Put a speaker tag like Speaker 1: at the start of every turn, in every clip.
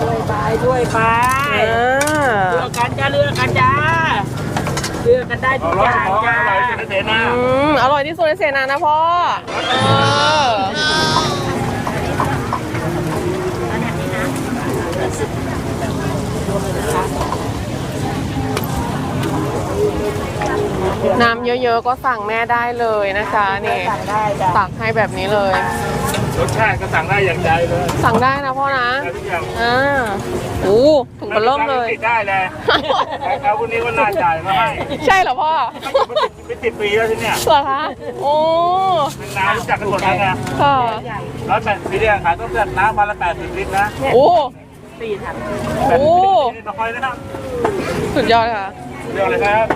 Speaker 1: ช่วยไปช่วยไป
Speaker 2: อ่า
Speaker 1: เลือกกันจ้าเลือกกันจ้าเลือกกันได้ทุกอย่างจ้า
Speaker 2: อืมอร่อยที่สุดในเสนานะพ่อเออน้ำเยอะๆก็สั่งแม่ได้เลยนะคะนี่
Speaker 1: สั่งได้จ้า
Speaker 2: ตักให้แบบนี้เลย
Speaker 3: รสชาติก็สั่งได้อย่างใจเลย
Speaker 2: สั่งได้นะพ่อนะ
Speaker 3: ได้ทุกอย่าง
Speaker 2: อ่าโอ้ถุงเบอร์เริ่มเลย
Speaker 3: ติดได้เลยใครเขาคนนี้ว่าน่าจ่ายมาให้
Speaker 2: ใช่เหรอพ่อ
Speaker 3: เป็นสิบปีแล้วที่เนี่ย
Speaker 2: เหรอคะโอ้
Speaker 3: เป็นน้ำรู้จักกันหมดแล้วไง
Speaker 2: ค่ะ
Speaker 3: ร้อยแปดสิบปีเนี่ยขายต้มเลือดน้ำวันละแปดสิบลิตรนะ
Speaker 2: โอ้
Speaker 1: สี่ถัง
Speaker 2: โอ้
Speaker 3: แปดสิบลิตรนี่น้อยนะครับ
Speaker 2: สุดยอดค่ะ
Speaker 3: เรื่องอะไรครับ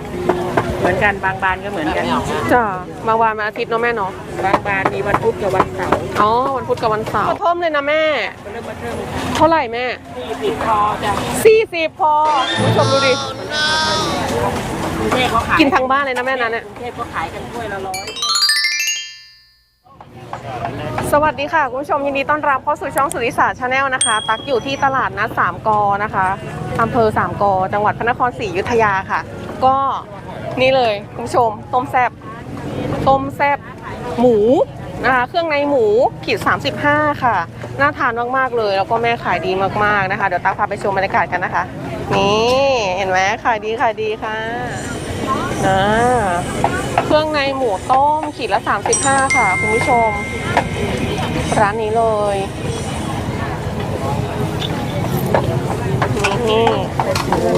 Speaker 1: เห มือนกันบางบานก็เหมือนกัน
Speaker 2: จ้าบางวันมาอาทิตย์เนาะแม่เนาะ
Speaker 1: บางบานมีวันพุธกับวันเสาร์
Speaker 2: อ๋อวันพุธกับวันเสาร์เพิ่มเลยนะแม่
Speaker 1: ก็เริ่มมาเริ่ม
Speaker 2: เท่าไหร่แม่
Speaker 1: สี่สิบพอจ้ะ
Speaker 2: สี่สิบพอคุณผู้ชมดูดิ
Speaker 1: กรุงเทพเขาขาย
Speaker 2: กินทั้งบ้านเลยนะแม่นั้นเนี่ย
Speaker 1: กรุงเทพเขาขายกันถ้วยละร้อย
Speaker 2: สวัสดีค่ะ คุณผู้ชมยินดีต้อนรับเข้าสู่ช่องสุริศาสชาแนลนะคะ ตักอยู่ที่ตลาดนัดสามกอนะคะอำเภอสามกอจังหวัดพระนครศรีอยุธยาค่ะ ก็ นี่เลยคุณผู้ชม ต้มแซบต้มแซบหมูนะคะเครื่องในหมูขีด 35 ค่ะ น่าทานมากๆเลย แล้วก็แม่ขายดีมากๆนะคะ เดี๋ยวตักพาไปชมบรรยากาศกันนะคะ นี่เห็นไหมขายดีขายดีค่ะอ่าเครื่องในหมูต้มขีดละ 35 ค่ะ คุณผู้ชม ร้านนี้เลยนี่โอ้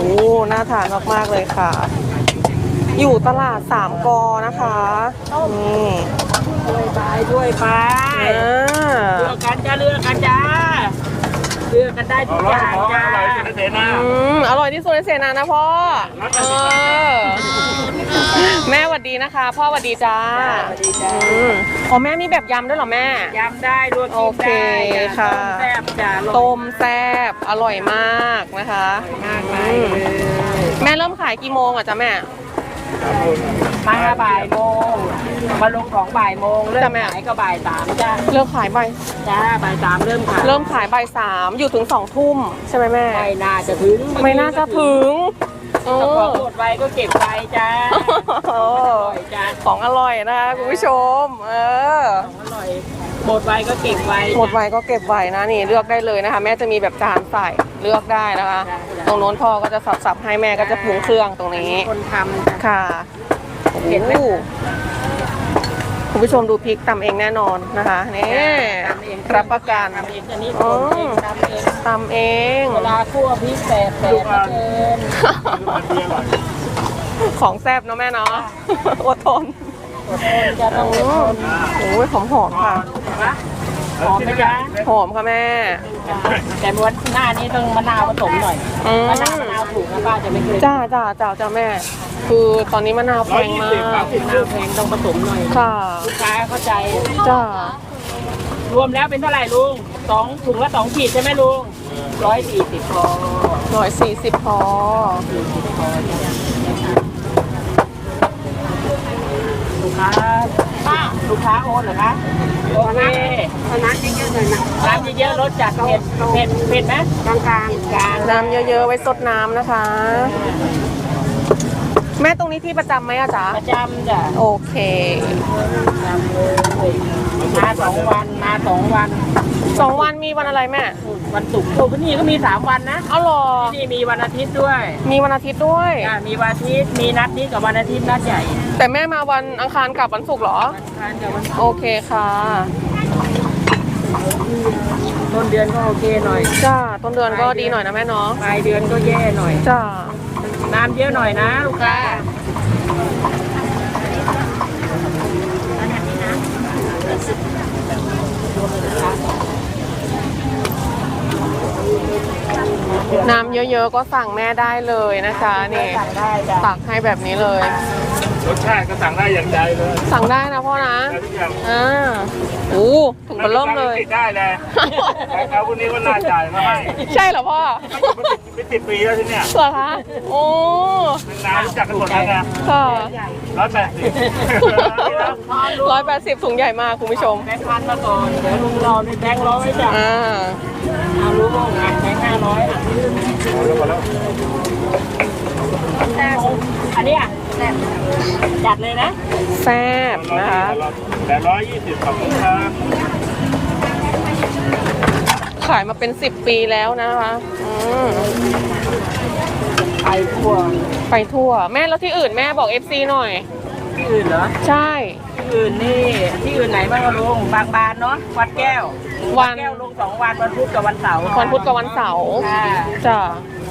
Speaker 2: หน่าทานมากๆเลยค่ะ อยู่ตลาดสามกอนะคะนี่
Speaker 1: ช่วยไปช่วยไป
Speaker 2: อ่า
Speaker 1: เลือกกันจ้าเลือกกันจ้าเลือกกันได้ทุก
Speaker 3: ร้
Speaker 1: อ
Speaker 3: อย
Speaker 1: ย่าง
Speaker 3: ของ
Speaker 1: จ้า
Speaker 3: อร่อยสุดในเสนา
Speaker 2: อืมอร่อยที่สุดในเสนานะพ่อเออแม่หวัดดีนะคะ พ่อหวัดดีจ้า
Speaker 1: สวัสดีจ้า
Speaker 2: อืมอ๋อแม่มีแบบยำด้วยเหรอแม่
Speaker 1: ยำได้รวม
Speaker 2: โอ
Speaker 1: จิ้ม
Speaker 2: เค
Speaker 1: ได้จ้า
Speaker 2: ค่ะ
Speaker 1: ต้มแซ่บจ้า
Speaker 2: ต้มแซ่บอร่อยมากนะคะ
Speaker 1: มากมายเลย
Speaker 2: แม่เริ่มขายกี่โมงอะจ๊ะแม่
Speaker 1: มาบ่ายโมงมาลงของบ่ายโมงเริ่
Speaker 2: จ้ะ
Speaker 1: ม
Speaker 2: แม่
Speaker 1: ขายก็บ่ายสามจ้า
Speaker 2: เลิกขายบ่าย
Speaker 1: จ้าบ่ายสามเริ่มขาย
Speaker 2: เริ่มขายบ่ายสามอยู่ถึงสองทุ่มใช่ไหมแม่
Speaker 1: ไม่น่าจะถึง
Speaker 2: ไม่น่าจะถึงเอ
Speaker 1: ถ้าขอ
Speaker 2: อ
Speaker 1: หมดไวก็เก็บไว้จ้าอร่อยจ้า
Speaker 2: ของอร่อยนะคะคุณผู้ชม เออ
Speaker 1: ของอร่อย หมดไวก็เก็บไว้
Speaker 2: หมดไวก็เก็บไว้นะนี่เลือกได้เลยนะคะ แม่จะมีแบบจานใส่เลือกได้นะคะ ตรงโน้นพ่อก็จะสับๆให้แม่ก็จะปรุงเครื่องตรงนี้
Speaker 1: คนทำจ้ะ
Speaker 2: ค่ะโอ้
Speaker 1: เห็นไหม
Speaker 2: โหคุณผู้ชมดูพริกตำเองแน่นอนนะคะนี่
Speaker 1: ทำเอง
Speaker 2: รับประกัน
Speaker 1: ทำเองอันนี้คนเองทำเอง
Speaker 2: ตำเอง
Speaker 1: เวลาคั่วพริกแสบแสบเหลือเกิน
Speaker 2: ของแซ่บเนาะแม่เนาะอดทน
Speaker 1: อดทนจะต้องอดทน
Speaker 2: โอ้ยหอมหอมๆค่ะ
Speaker 1: หอมไหมจ๊ะ
Speaker 2: หอมค่ะแม่
Speaker 1: แต่วันหน้านี้ต้องมะนาวผสมหน่อย
Speaker 2: อืม
Speaker 1: มะนาวมะนาวถูกนะป้าจะไม่เคย
Speaker 2: จ้าจ้าจ้าจ้าแม่ คือตอนนี้มะนาวแพงมาก
Speaker 1: มะนาวแพงต้องผสมหน่อย
Speaker 2: ค่ะ
Speaker 1: ลูกค้าเข้าใจ
Speaker 2: จ้าร
Speaker 1: วมแล้วเป็นเท่าไหร่ลุงสองถุงละสองขีดใช่ไหมลุงร้อยสี่สิบพอ
Speaker 2: ร้อยสี่สิบพอ
Speaker 1: กค้าป้าลูกค้าโอนเหรอคะโอเคน้ำเยอะๆเลยนะน้ำเยอะๆรสจัดเผ็ดเผ็ดเผ็ดไหมกลางกลางกลาง
Speaker 2: น้ำเยอะๆไว้สดน้ำนะคะ แม่ตรงนี้ที่ประจำไหมอะจ๊ะ
Speaker 1: ประจำจ้ะ
Speaker 2: โอเค
Speaker 1: ประจำเลยมาสองวันมาสองวัน
Speaker 2: สองวันมีวันอะไรแม่
Speaker 1: วันศุกร์โอ้ที่นี่ก็มีสามวันนะ
Speaker 2: เอาหรอ
Speaker 1: ที่นี่มีวันอาทิตย์ด้วย
Speaker 2: มีวันอาทิตย์ด้วย
Speaker 1: อ่ามีวันอาทิตย์มีนัดนี้กับวันอาทิตย์นัดใหญ่
Speaker 2: แต่แม่มาวันอังคารกับวันศุกร์เหรอ
Speaker 1: ทานกับวัน
Speaker 2: โอเคค่ะ
Speaker 1: ต้นเดือนก็โอเคหน่อย
Speaker 2: จ้าต้นเดือนก็ดีหน่อยนะแม่เนาะ
Speaker 1: ปลายเดือนก็แย่หน่อย
Speaker 2: จ้า
Speaker 1: น้ำเยอะหน่อยนะลูกค้า
Speaker 2: น้ำเยอะๆก็สั่งแม่ได้เลยนะคะนี่
Speaker 1: สั่งได้จ้ะ
Speaker 2: ตักให้แบบนี้เลย
Speaker 3: รสชาติก็สั่งได้อย่างใจเลย
Speaker 2: สั่งได้นะพ่อนะ
Speaker 3: ได้ทุกอย่าง
Speaker 2: อ่าโอ้ถุงเบอร์เริ่มเลย
Speaker 3: ติดได้เลยใครเขาคนนี้ว่าน่าจ่ายมาให้
Speaker 2: ใช่เหรอพ่อ
Speaker 3: เป็นสิบปีแล้วที่เนี่ย
Speaker 2: เหรอคะโอ้
Speaker 3: เป็นน้ำรู้จักกันหมดแล้วไง
Speaker 2: ค่ะ
Speaker 3: ร้อยแปดสิบ
Speaker 2: ร้อยแปดสิบถุงใหญ่มากคุณผู้ชม
Speaker 1: แบงค์พันมาก่อนเดี๋ยวลุงรอในแบงค์ร้อยจ้ะ
Speaker 2: อ่า
Speaker 1: เอารู้ว่าไงแบงค์ห้าร้อย
Speaker 3: พอแล้ว
Speaker 1: อันนี้อะ จัดเลยนะ
Speaker 2: แซ่บนะคะ
Speaker 3: แต่ร้อยยี่สิบขอบคุณครับ
Speaker 2: ขายมาเป็น10ปีแล้วนะคะอืม
Speaker 1: ไปทั่ว
Speaker 2: ไปทั่ว แม่แล้วที่อื่นแม่บอก FC หน่อย
Speaker 1: ที่อื่นเหรอ
Speaker 2: ใช่
Speaker 1: ที่อื่นนี่ ที่อื่นไหนบ้างก็ลงบางบานเนาะ วัดแก้ว
Speaker 2: วัน
Speaker 1: แก้วลงสองวันวันพุธกับวันเสาร์
Speaker 2: วันพุธกับวันเสาร์
Speaker 1: ค่ะ
Speaker 2: จ้ะ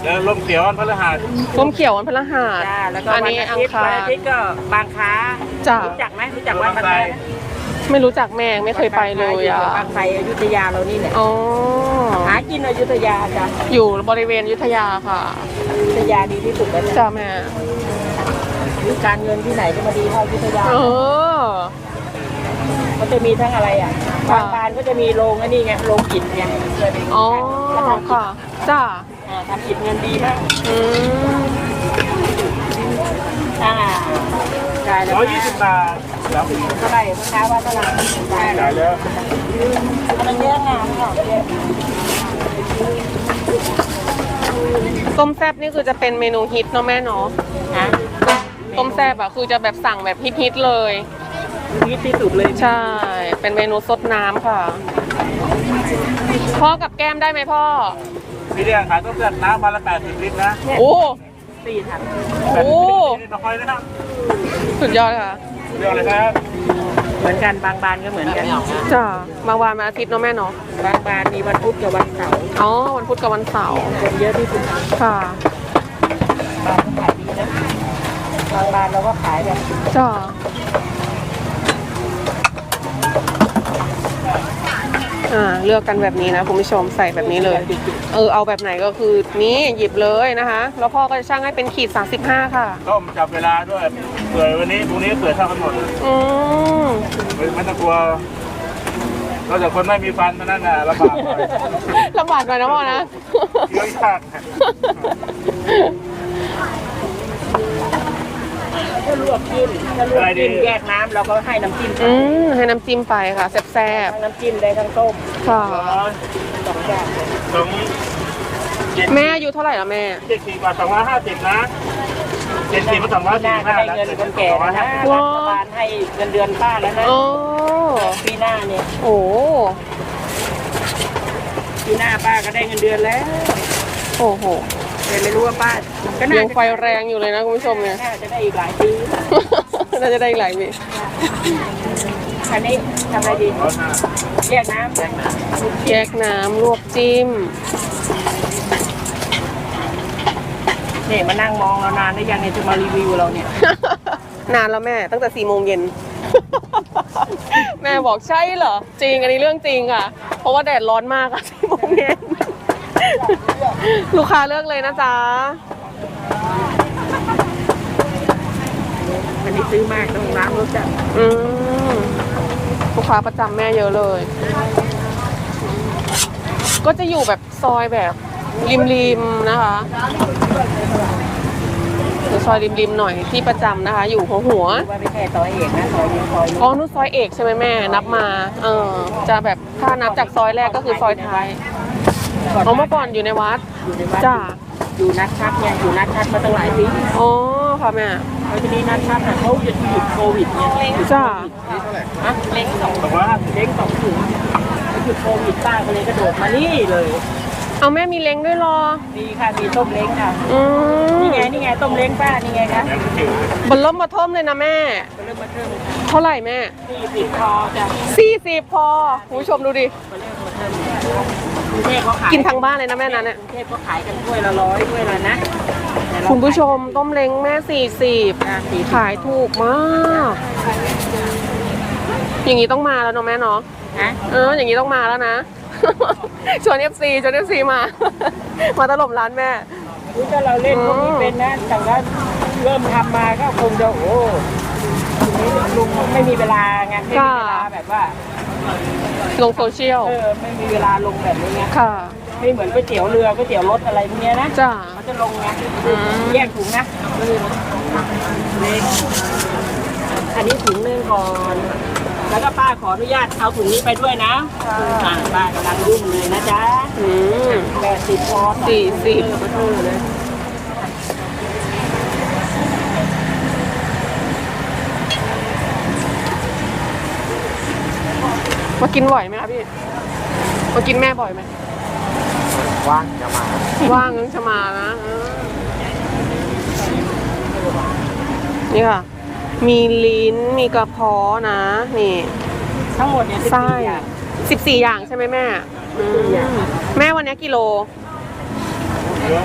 Speaker 3: แล้วลมเขียววันพฤหัส
Speaker 2: ร่มเขียววันพฤหัส
Speaker 1: จ้าแล้วก็
Speaker 2: อัน
Speaker 1: วัน
Speaker 2: นี้
Speaker 1: อา
Speaker 2: อัง
Speaker 1: ทิตย์
Speaker 2: คา
Speaker 1: วัน
Speaker 2: ร
Speaker 1: อาทิตย์ก็บางค้า
Speaker 2: จ้ะ
Speaker 1: รู้จักไหมรู้จักวัดบางไทร
Speaker 2: ไม่รู้จักแม่ไม่เคยไปเลยอะ
Speaker 1: บางไทรอยุธยาเรานี่แหละ
Speaker 2: อ๋อ
Speaker 1: หากินอยุธยาจ้ะ
Speaker 2: อยู่บริเวณอยุธยาค่ะ
Speaker 1: อยุธยาดีที่สุดแล้วเนี่ย
Speaker 2: จ้าแม่
Speaker 1: การเงินที่ไหนจะมาดีเท่าอยุธยา
Speaker 2: เออ
Speaker 1: มันจะมีทั้งอะไรอะ
Speaker 2: ค่ะ
Speaker 1: บางบานก็จะมีโรงอันนี้ไงโรงอิฐไงเคยไป
Speaker 2: อ๋อ
Speaker 1: แล้วทำอิฐ
Speaker 2: ค่ะจ้า
Speaker 1: อ่า ทำอิฐเงินดีมาก
Speaker 2: อืม
Speaker 1: อ่าได้แล้ว
Speaker 3: ร้อยยี่สิบบาทแล้ว
Speaker 1: เท่าไหร่เมื่อเช้าว่าเท่าไหร่ได้
Speaker 3: จ่ายแล้ว
Speaker 1: มันเยอะงานเหรอเยอะ
Speaker 2: ต้มแซบนี่คือจะเป็นเมนูฮิตเนาะแม่เนาะ
Speaker 1: นะ
Speaker 2: ต้มแซบอะคือจะแบบสั่งแบบฮิตๆเลย
Speaker 1: ฮิตที่สุดเลย
Speaker 2: ใช่ เป็นเมนูซดน้ำค่ะ พ่อกับแก้มได้ไหมพ่อ
Speaker 3: พี่เรียกขายต้มเลือดน้ำวันละแปดสิบลิตรนะ
Speaker 2: โอ้
Speaker 1: สี่ถัง
Speaker 2: โอ้
Speaker 3: นี่น้อยนะครับ
Speaker 2: สุดยอดค่ะ
Speaker 3: เรียกอะไรครับ
Speaker 1: เหมือนกันบางบานก็เหมือนกัน
Speaker 2: จ้ามาวานมาอาทิตย์เนาะแม่เนาะ
Speaker 1: บางบานมีวันพุธกับวันเสาร์
Speaker 2: อ๋อวันพุธกับวันเสาร์
Speaker 1: คนเยอะที่สุด
Speaker 2: ค่ะ
Speaker 1: บานก็ขายดีนะบางบานเราก็ขายแบบ
Speaker 2: จ้า อ่าเลือกกันแบบนี้นะคุณผู้ชมใส่แบบนี้เลย เออเอาแบบไหนก็คือนี่หยิบเลยนะคะ แล้วพ่อก็จะช่างให้เป็นขีด 35 ค่ะ
Speaker 3: ต้มจับเวลาด้วยเปื่อยวันนี้พรุ่งนี้เปื่อยเท่ากันหมด
Speaker 2: อืม
Speaker 3: ไม่ไม่ต้องกลัวนอกจากคนไม่มีฟันเท่านั้นน่ะลำบากหน่อย
Speaker 2: ลำบากหน่อยนะพ่อนะ
Speaker 3: เยอะยาก
Speaker 1: ถ้าลวกจิ้มถ้าลวกจิ้มแยกน้ำเราก็ให้น้ำจิ้ม
Speaker 2: อืมให้น้ำจิ้มไปค่ะแซ่บ
Speaker 1: ทั้งน้ำจิ้มได้ทั้งต้ม
Speaker 2: ๆค่ะ
Speaker 1: สองอย่าง
Speaker 3: สองเจ็ด
Speaker 2: แม่อายุเท่าไหร่ละแม่
Speaker 3: เจ็ดสิบบาทสองร้อยห้าสิบนะเจ็ดสิบมาสองร้อย
Speaker 1: ห
Speaker 3: สี่
Speaker 1: น้า
Speaker 3: สิบ
Speaker 1: ก็
Speaker 3: ห้า
Speaker 1: ได้
Speaker 3: แล้ว
Speaker 1: เงินคนแก่แล้วนะ
Speaker 2: ว้า
Speaker 1: รัฐบาลให้เงินเดือนป้าแล้วนะ
Speaker 2: โอ้
Speaker 1: ปีหน้าเนี่ย
Speaker 2: โอ้
Speaker 1: ปีหน้าป้าก็ได้เงินเดือนแล้ว
Speaker 2: โอ้โห
Speaker 1: แต่ไม่รู้ว่าป้าก็
Speaker 2: ยั
Speaker 1: น่างจะ
Speaker 2: ไฟแรงอยู่เลยนะคุณผู้ชมเนี่ย
Speaker 1: น่าจะได้อีกหลายปี
Speaker 2: น่าจะได้อีกหลายปี
Speaker 1: อันนี้ทำอะไรดี
Speaker 3: ร้อยห้า
Speaker 1: แยกน้ำแยกน้
Speaker 2: แยกน้ำลวกจิ้มำ
Speaker 1: นี่มานั่งมองเรานานได้ยังเนี่ยจะมารีวิวเราเนี่ย
Speaker 2: นานแล้วแม่ตั้งแต่สี่โมงเย็น แม่บอกใช่เหรอ จริงอันนี้เรื่องจริงอะ เพราะว่าแดดร้อนมากอะสี่โมงเย็น ลูกค้าเลือกเลยนะจ๊ะ
Speaker 1: อันนี้ซื้อมากต้องน้ำรสจัด
Speaker 2: อืมลูกค้าประจำแม่เยอะเลย ก็จะอยู่แบบซอยแบบริมๆนะคะอยู่ซอยริมๆหน่อยที่ประจำนะคะ อยู่หัวหัว
Speaker 1: ว่าไม่ใช่ซอยเอกนะซอยนี้ซอยนี้
Speaker 2: อ๋อนู่นซอยเอกใช่ไหมแม่ นับมา เออ จะแบบถ้านับจากซอยแรกก็คือซอยท้าย เอาเมื่อก่อนอยู่ในวัด
Speaker 1: อยู่ในวัด
Speaker 2: จ้า
Speaker 1: อยู่นัดชัดเนี่ยอยู่นัดชัดมาตั้งหลายปี
Speaker 2: อ๋อค่ะแม่
Speaker 1: แล้วทีนี้นัดชัดน่ะเขาหยุดหยุดโควิดเนี่ยหยุด
Speaker 2: จ้า
Speaker 1: ฮะเล้งสอง
Speaker 3: สองร้อยห้าสิบ
Speaker 1: เล้งสองถุงหยุดโควิดป้าก็เลยกระโดดมานี่เลย
Speaker 2: เอาแม่มีเล้งด้วยเหรอ
Speaker 1: ดีค่ะมีต้มเล้งค่ะ
Speaker 2: อืม
Speaker 1: นี่ไงนี่ไงต้มเล้งป้านี่ไงคะ
Speaker 3: แบงค์คิว
Speaker 2: บนล่มมาท่มเลยนะแม่
Speaker 1: เริ่มมาเทิม
Speaker 2: เท่าไหร่แม่
Speaker 1: สี่สิบพอจ้ะ
Speaker 2: สี่สิบพอคุณผู้ชมดูดิ
Speaker 1: มาเริ่มมาเทิมกรุงเทพเขาขาย
Speaker 2: กินทางบ้านเลยนะแม่นั้นเนี่ย
Speaker 1: กรุงเทพเขาขายกันถ้วยละร้อยถ้วยละนะแต่เรา
Speaker 2: คุณผู้ชมต้มเล้งแม่สี่สิบ
Speaker 1: อะสี่สิบ
Speaker 2: ขายถูกมาก อย่างนี้ต้องมาแล้วเนาะแม่เนาะ
Speaker 1: ฮะ
Speaker 2: เออ อย่างนี้ต้องมาแล้วนะ ชวนเอฟซีชวนเอฟซีมา มาตลบร้านแม่
Speaker 1: อุ๊ยถ้าเราเล่นพวกนี้เป็นนะแต่ว่าเริ่มทำมาก็คงจะโอ้ทีนี้ ลุงไม่มีเวลาไงไม่มีเวลาแบบว่า
Speaker 2: ลงโซเชียล
Speaker 1: เออไม่มีเวลาลงแบบนี้ไง
Speaker 2: ค่ะ
Speaker 1: ไม่เหมือนก๋วยเตี๋ยวเรือก๋วยเตี๋ยวรถอะไรพวกเนี้ยนะ
Speaker 2: จ้า
Speaker 1: เขาจะลงไง
Speaker 2: อืม
Speaker 1: แยกถุงนะเล็กอันนี้ถุงหนึงก่อน แล้วก็ป้าขออนุญาตเอาถุงนี้ไปด้วยนะอ่าป้ากำลังยุ่งเลยนะจ๊ะ
Speaker 2: อืม
Speaker 1: แปดสิบพอ
Speaker 2: สี่สิบ
Speaker 1: เออมาเท่าเลย
Speaker 2: กินบ่อยไหมคะพี่ มากินแม่บ่อยไหม
Speaker 3: ว่างจะมา
Speaker 2: ว่างงั้นจะมานะเออนี่ค่ะ มีลิ้น มีกระเพาะนะ นี่
Speaker 1: ทั้งหมดเนี่ย
Speaker 2: ไส้
Speaker 1: 14อย่าง
Speaker 2: สิบสี่อย่างใช่ไหมแม่อืมแม่วันนี้กิโล
Speaker 3: เยอะ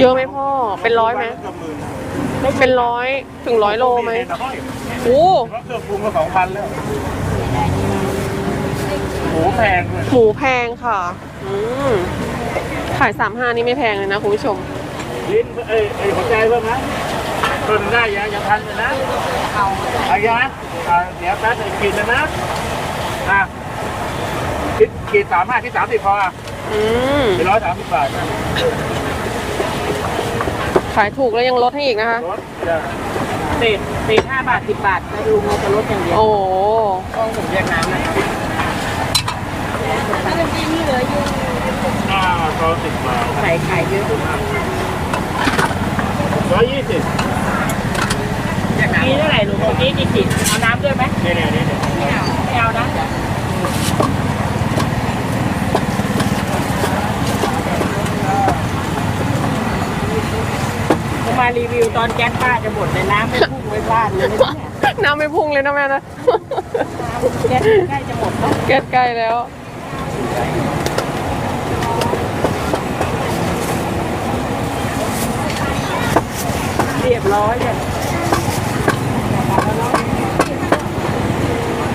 Speaker 2: เยอะไหมพ่อ เป็นร้อยไหมเป็นร้อยถึงร้อยโลไหมโอ้
Speaker 3: ก็เครื่องปรุงก็สองพันแล้วห มูแพงเลย
Speaker 2: หมูแพงค่ะ อืมขายสามห้านี่ไม่แพงเลยนะคุณผู้ชม
Speaker 3: ลิ้นเอ้ยเอ้ยหัวใจเพิ่มนะเพิ่มได้ยังยังทันเลยนะเอาเอายังนะอ่าเดี๋ยวแป๊บนึงกินนะนะอะคิดขีดสามห้าที่สามสิบพออะ
Speaker 2: อืม
Speaker 3: สี่ร้อยสามสิบบาทนะ
Speaker 2: ขายถูกแล้วยังลดให้อีกนะคะ
Speaker 3: รถจะ
Speaker 1: เศษเศษห้าบาทสิบบาทแล้วลุงเราจะลดอย่างเดียว
Speaker 2: โอ้โห
Speaker 1: ต้องผมแยกน้ำนะครับ
Speaker 3: อ่าร้อยสิบบาท
Speaker 1: ใส่ไข่เยอะทุกคน
Speaker 3: ร้อยยี่สิบ
Speaker 1: นี่เท่าไหร่ลุงเมื่อกี้กี่ขีดเอาน้ำด้วยไหม
Speaker 3: เนี่ยเนี่ยเนี่ย
Speaker 1: ไม่เอาไม่เอานะผมมารีวิวตอนแก๊สป้าจะหมดเลยน้ำไม่พุ่งไม่พลาดเลยนะเนี่ย
Speaker 2: น้ำไม่พุ่งเลยนะแม่นะ
Speaker 1: แก๊สใกล้จะหมดแล้ว
Speaker 2: แก๊สใกล้แล้ว
Speaker 1: เรียบร้อยเลย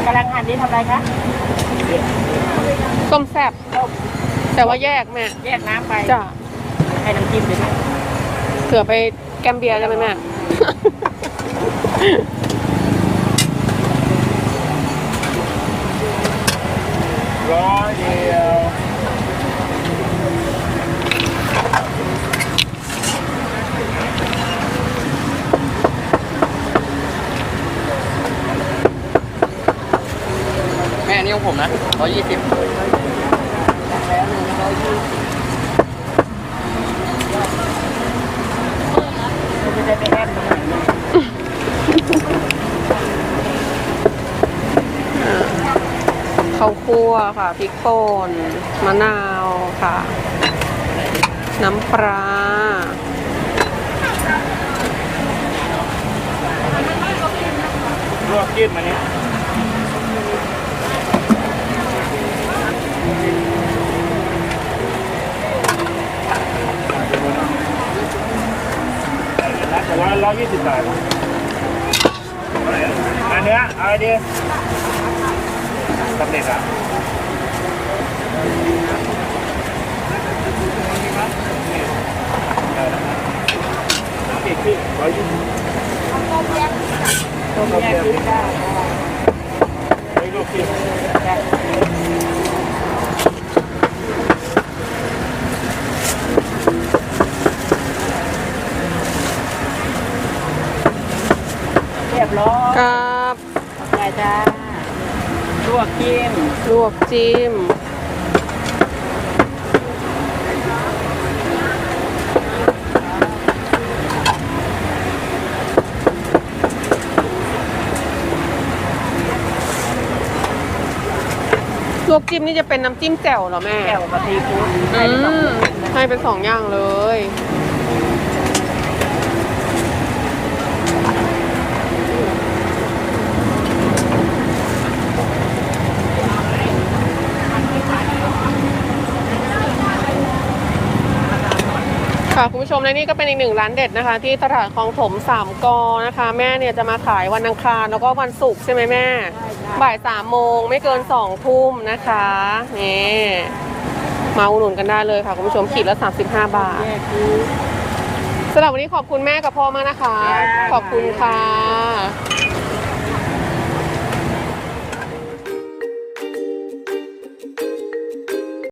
Speaker 1: กำลังหั่นนี่ทำอะไรคะ
Speaker 2: ต้มแซ่บ
Speaker 1: ต้ม
Speaker 2: แต่ว่าแยกแม่
Speaker 1: แยกน้ำไป
Speaker 2: จ้ะ
Speaker 1: ให้น้ำจิ้มไปด้วย
Speaker 2: เผื่อไปแกมเบียร์ได้ไหมแม่
Speaker 3: ร้อยเดียว
Speaker 4: แม่นี่ของผมนะร้อยยี่สิบ
Speaker 1: มันจะได้ไปแอนตรงไหนเนี่ย
Speaker 2: ข้าวคั่วค่ะพริกป่นมะนาวค่ะ น้ำปลา
Speaker 3: ลวกจิ้มอันนี้ แต่ว่าร้อยยี่สิบบาทอันเนี้ยอาไอเดียสำเร็จอะอีกที่ร้อยยี่สิบ
Speaker 1: ต้มแยกพริกได้
Speaker 3: ไอ้ลูกจิ้ม
Speaker 1: เรียบร้อย
Speaker 2: กับ
Speaker 1: ได้จ้า ลวกจิ้ม
Speaker 2: ลวกจิ้ม ลวกจิ้มนี่จะเป็นน้ำจิ้มแจ่วเหรอแม่
Speaker 1: แก้วกับซีฟู้ด
Speaker 2: อืมให้เป็นสองอย่างเลย ค่ะคุณผู้ชมและนี่ก็เป็นอีกหนึ่งร้านเด็ดนะคะ ที่ตลาดคลองถมสามกอนะคะ แม่เนี่ยจะมาขายวันอังคารแล้วก็วันศุกร์ใช่ไหมแม่ บ่ายสามโมงไม่เกินสองทุ่มนะคะนี่มาอุดหนุนกันได้เลยค่ะคุณผู้ชมขีดละ 35 บาท
Speaker 1: แยกคือ
Speaker 2: สำหรับวันนี้ขอบคุณแม่กับพ่อมากนะคะ ขอบคุณค่ะ